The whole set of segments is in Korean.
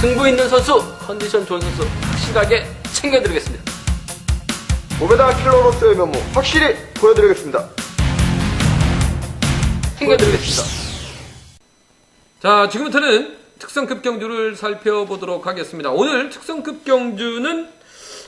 승부 있는 선수, 컨디션 좋은 선수 확실하게 챙겨드리겠습니다. 오베다 킬러로서의 면모 확실히 보여드리겠습니다. 챙겨드리겠습니다. 자, 지금부터는 특성급 경주를 살펴보도록 하겠습니다. 오늘 특성급 경주는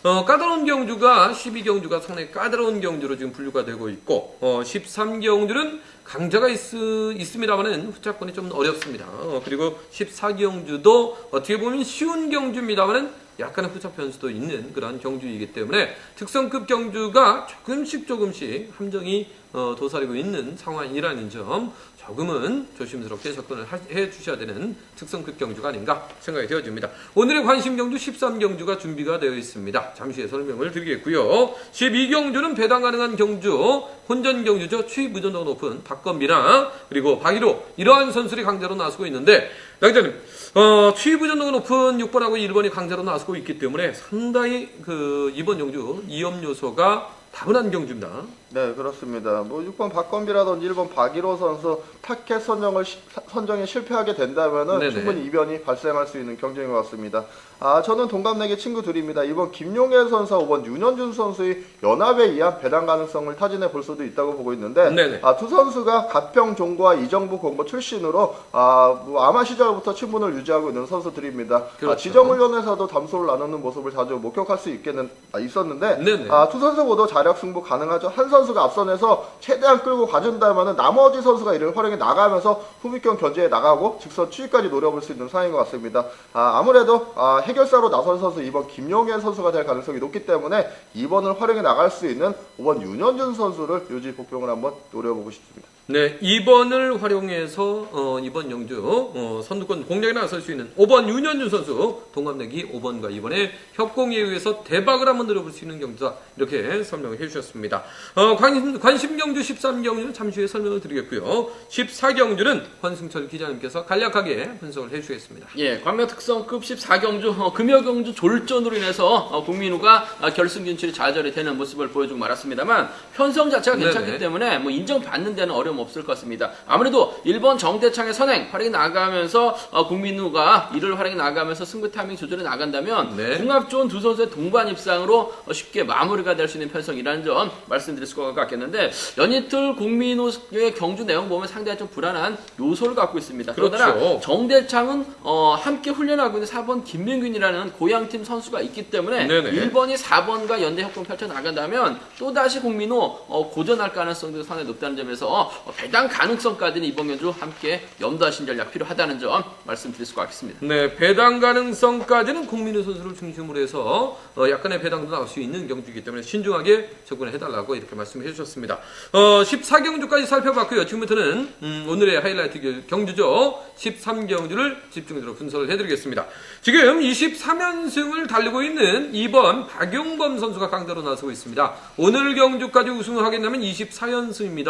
어, 까다로운 경주가 12경주가 상당히 까다로운 경주로 지금 분류가 되고 있고 어, 13경주는 강자가 있, 있습니다만은 후차권이 좀 어렵습니다. 어, 그리고 14경주도 어떻게 보면 쉬운 경주입니다만은 약간의 후차 변수도 있는 그런 경주이기 때문에 특성급 경주가 조금씩 조금씩 함정이 어, 도사리고 있는 상황이라는 점 조금은 조심스럽게 접근을 하- 해 주셔야 되는 특성급 경주가 아닌가 생각이 되어집니다. 오늘의 관심 경주 13경주가 준비가 되어 있습니다. 잠시 후에 설명을 드리겠고요. 12경주는 배당 가능한 경주, 혼전 경주죠. 추위 무전도가 높은 박건비랑 그리고 박일호 이러한 선수들이 강자로 나서고 있는데 양자님 어, 추위 부전도가 높은 6번하고 1번이 강자로 나서고 있기 때문에 상당히 그 이번 경주 이염 요소가 다분한 경주입니다. 네, 그렇습니다. 뭐 6번 박건비라든지 1번 박일호 선수 타켓 선정을 시- 선정에 실패하게 된다면은 네네. 충분히 이변이 발생할 수 있는 경쟁인 것 같습니다. 아, 저는 동갑내기 친구 둘입니다. 이번 김용혜 선수와 5번 윤현준 선수의 연합에 의한 배당 가능성을 타진해 볼 수도 있다고 보고 있는데. 아, 두 선수가 가평 종과 이정부 공고 출신으로 아, 뭐 아마 시절부터 친분을 유지하고 있는 선수들입니다. 아, 그렇죠. 지정훈련에서도 담소를 나누는 모습을 자주 목격할 수 있겠는 아, 있었는데 네네. 아, 두 선수 모두 자력 승부 가능하죠. 한 선수 가 앞선에서 최대한 끌고 가준다면은 나머지 선수가 이를 활용해 나가면서 후비권 견제에 나가고 직선 추위까지 노려볼 수 있는 상황인 것 같습니다. 아, 무래도 아, 해결사로 나선 선수 2번 김용현 선수가 될 가능성이 높기 때문에 2번을 활용해 나갈 수 있는 5번 윤현준 선수를 요지 복병을 한번 노려보고 싶습니다. 네, 2번을 활용해서 어, 이번 영주 어, 선두권 공략에 나설 수 있는 5번 윤현준 선수 동갑내기 5번과 2번의 협공에 의해서 대박을 한번 누려볼 수 있는 경주다 이렇게 설명을 해주셨습니다. 어, 관심, 관심 경주 13경주는 잠시 후에 설명을 드리겠고요. 14경주는 권승철 기자님께서 간략하게 분석을 해주시겠습니다. 예, 광명 특성급 14경주 어, 금여경주 졸전으로 인해서 어, 국민우가 어, 결승 진출이 좌절이 되는 모습을 보여주고 말았습니다만 편성 자체가 괜찮기 네네. 때문에 뭐 인정받는 데는 어려움 없을 것 같습니다. 아무래도 1번 정대창의 선행 활약이 나가면서 어, 국민우가 이를 활약이 나가면서 승부 타이밍 조절해 나간다면 네. 궁합 좋은 두 선수의 동반 입상으로 어, 쉽게 마무리가 될 수 있는 편성이라는 점 말씀드릴 수가 같겠는데 연이틀 국민우의 경주 내용 보면 상당히 좀 불안한 요소를 갖고 있습니다. 그렇죠. 그러나 정대창은 어, 함께 훈련하고 있는 4번 김민균이라는 고향팀 선수가 있기 때문에 네네. 1번이 4번과 연대 협동 펼쳐 나간다면 또 다시 국민호 어, 고전할 가능성도 상당히 높다는 점에서 어, 배당 가능성까지는 이번 경주 함께 염두하신 전략 필요하다는 점 말씀드릴 수가 있습니다. 네, 배당 가능성까지는 국민우 선수를 중심으로 해서 어, 약간의 배당도 나올 수 있는 경주이기 때문에 신중하게 접근을 해달라고 이렇게 말씀해 주셨습니다. 어, 14경주까지 살펴봤고요. 지금부터는 음, 오늘의 하이라이트 겨- 경주죠. 13경주를 집중적으로 분석을 해드리겠습니다. 지금 23연승을 달리고 있는 2번 박용범 선수가 강자로 나서고 있습니다. 오늘 경주까지 우승을 하게 되면 24연승입니다.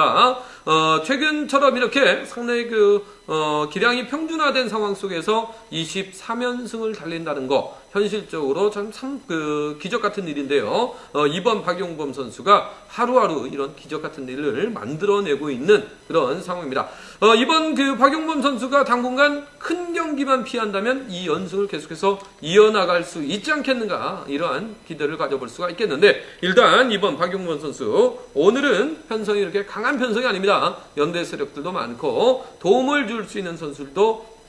어, 최근처럼 이렇게 상당히 그 어, 기량이 평준화된 상황 속에서 23연승을 달린다는 거 현실적으로 참, 참, 그, 기적 같은 일인데요. 어, 이번 박용범 선수가 하루하루 이런 기적 같은 일을 만들어내고 있는 그런 상황입니다. 어, 이번 그 박용범 선수가 당분간 큰 경기만 피한다면 이 연승을 계속해서 이어나갈 수 있지 않겠는가 이러한 기대를 가져볼 수가 있겠는데 일단 이번 박용범 선수 오늘은 편성이 이렇게 강한 편성이 아닙니다. 연대 세력들도 많고 도움을 줄수 있는 선수들도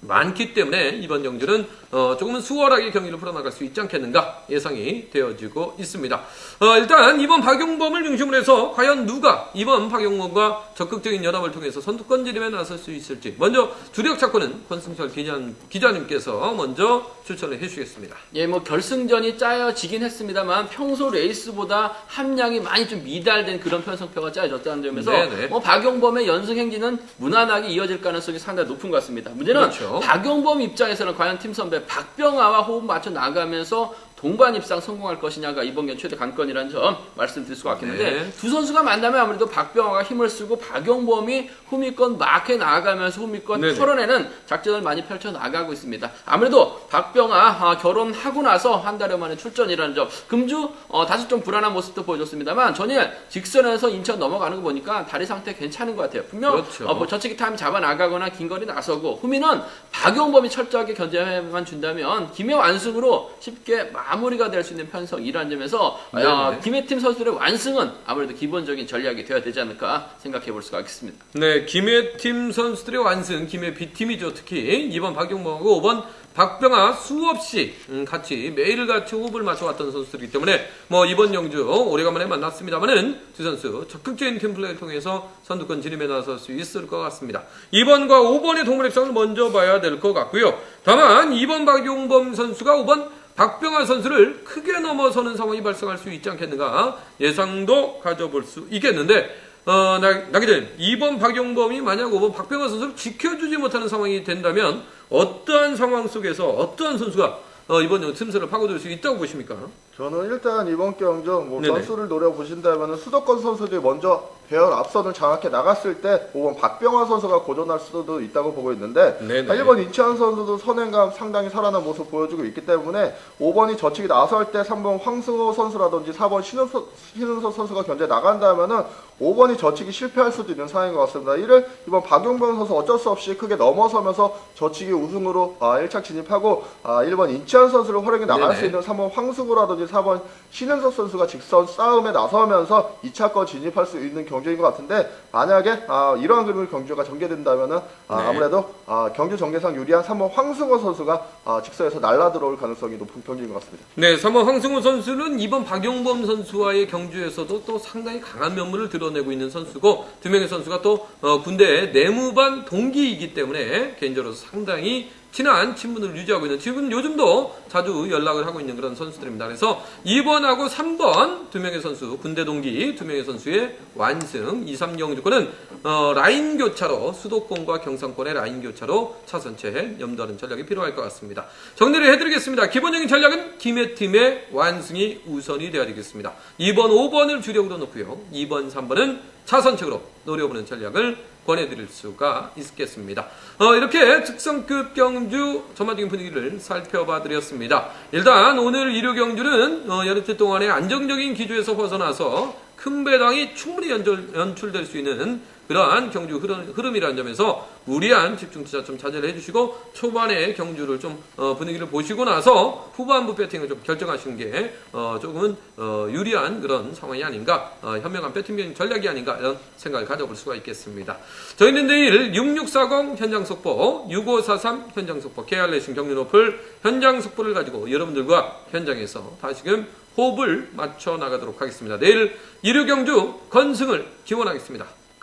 많기 때문에 이번 경주는 어, 조금은 수월하게 경기를 풀어나갈 수 있지 않겠는가 예상이 되어지고 있습니다. 어, 일단 이번 박용범을 중심으로 해서 과연 누가 이번 박용범과 적극적인 연합을 통해서 선두권 지림에 나설 수 있을지 먼저 주력 찾고는 권승철 기자, 기자님께서 먼저 추천을 해주시겠습니다. 예, 뭐 결승전이 짜여지긴 했습니다만 평소 레이스보다 함량이 많이 좀 미달된 그런 편성표가 짜여졌다는 점에서 네네. 뭐 박용범의 연승 행진은 무난하게 이어질 가능성이 상당히 높은 것 같습니다. 문제는 그렇죠. 박용범 입장에서는 과연 팀 선배 박병아와 호흡 맞춰 나가면서 동반 입상 성공할 것이냐가 이번 경 최대 관건이라는 점 말씀드릴 수가 있겠는데 네. 두 선수가 만나면 아무래도 박병화가 힘을 쓰고 박용범이 후미권 막해 나가면서 후미권 네네. 털어내는 작전을 많이 펼쳐 나가고 있습니다. 아무래도 박병화 아, 결혼하고 나서 한 달여 만에 출전이라는 점 금주 어, 다소 좀 불안한 모습도 보여줬습니다만 전일 직선에서 인천 넘어가는 거 보니까 다리 상태 괜찮은 것 같아요. 분명 그렇죠. 어, 뭐 저치기 타임 잡아 나가거나 긴 거리 나서고 후미는 박용범이 철저하게 견제만 준다면 김해 완승으로 쉽게 마무리가 될 수 있는 편성이라는 점에서 어, 네네. 김해 팀 선수들의 완승은 아무래도 기본적인 전략이 되어야 되지 않을까 생각해 볼 수가 있겠습니다. 네, 김해 팀 선수들의 완승, 김해 B팀이죠. 특히 2번 박용범하고 5번 박병아 수없이 음, 같이 매일같이 호흡을 맞춰왔던 선수들이기 때문에 뭐 이번 영주 오래간만에 만났습니다만은 두 선수 적극적인 팀플레이를 통해서 선두권 진입에 나설 수 있을 것 같습니다. 2번과 5번의 동물 입장을 먼저 봐야 될 것 같고요. 다만 2번 박용범 선수가 5번 박병아 선수를 크게 넘어서는 상황이 발생할 수 있지 않겠는가 예상도 가져볼 수 있겠는데 어, 나, 나 기자님, 2번 박용범이 만약 5번 박병호 선수를 지켜주지 못하는 상황이 된다면 어떠한 상황 속에서 어떠한 선수가 어, 이번 영 틈새를 파고들 수 있다고 보십니까? 저는 일단 이번 경정 뭐 네네. 선수를 노려보신다면 수도권 선수들이 먼저 배열 앞선을 장악해 나갔을 때 5번 박병화 선수가 고전할 수도 있다고 보고 있는데 네네. 1번 이치환 선수도 선행감 상당히 살아난 모습 보여주고 있기 때문에 5번이 저치기 나설 때 3번 황승호 선수라든지 4번 신은석, 신은석 선수가 견제 나간다면은 5번이 저치기 실패할 수도 있는 상황인 것 같습니다. 이를 이번 박용범 선수 어쩔 수 없이 크게 넘어서면서 저치기 우승으로 아, 1착 진입하고 아, 1번 인치환 선수를 활용해 나갈 네네. 수 있는 3번 황승호라든지 4번 신은석 선수가 직선 싸움에 나서면서 2차권 진입할 수 있는 경주인 것 같은데 만약에 아, 이러한 그림을 경주가 전개된다면은 아, 네. 아무래도 아, 경주 전개상 유리한 3번 황승호 선수가 아, 직선에서 날라 들어올 가능성이 높은 경주인 것 같습니다. 네, 3번 황승호 선수는 이번 박용범 선수와의 경주에서도 또 상당히 강한 면모를 드러내고 있는 선수고 두 명의 선수가 또 어, 군대 내무반 동기이기 때문에 개인적으로 상당히 친한 친분을 유지하고 있는 지금 요즘도 자주 연락을 하고 있는 그런 선수들입니다. 그래서 2번하고 3번 두 명의 선수 군대 동기 두 명의 선수의 완승 2, 3 경주권은 어, 라인 교차로 수도권과 경상권의 라인 교차로 차선체 염두하는 전략이 필요할 것 같습니다. 정리를 해드리겠습니다. 기본적인 전략은 김해 팀의 완승이 우선이 되어야 되겠습니다. 2번, 5번을 주력으로 놓고요. 2번, 3번은 차선책으로 노려보는 전략을 권해드릴 수가 있겠습니다. 어, 이렇게 특성급 경주 전반적인 분위기를 살펴봐 드렸습니다. 일단 오늘 일요 경주는 어, 여름틀 동안의 안정적인 기조에서 벗어나서 큰 배당이 충분히 연절, 연출될 수 있는 그러한 경주 흐름, 흐름 이라는 점에서 무리한 집중 투자 좀 자제를 해주시고 초반에 경주를 좀 어, 분위기를 보시고 나서 후반부 배팅을 좀 결정하시는 게 어, 조금은 어, 유리한 그런 상황이 아닌가 어, 현명한 배팅 전략이 아닌가 이런 생각을 가져볼 수가 있겠습니다. 저희는 내일 6640 현장 속보 6543 현장 속보 KR레이싱 경륜 오플 현장 속보를 가지고 여러분들과 현장에서 다시금 호흡을 맞춰 나가도록 하겠습니다. 내일 일요 경주 건승을 기원하겠습니다.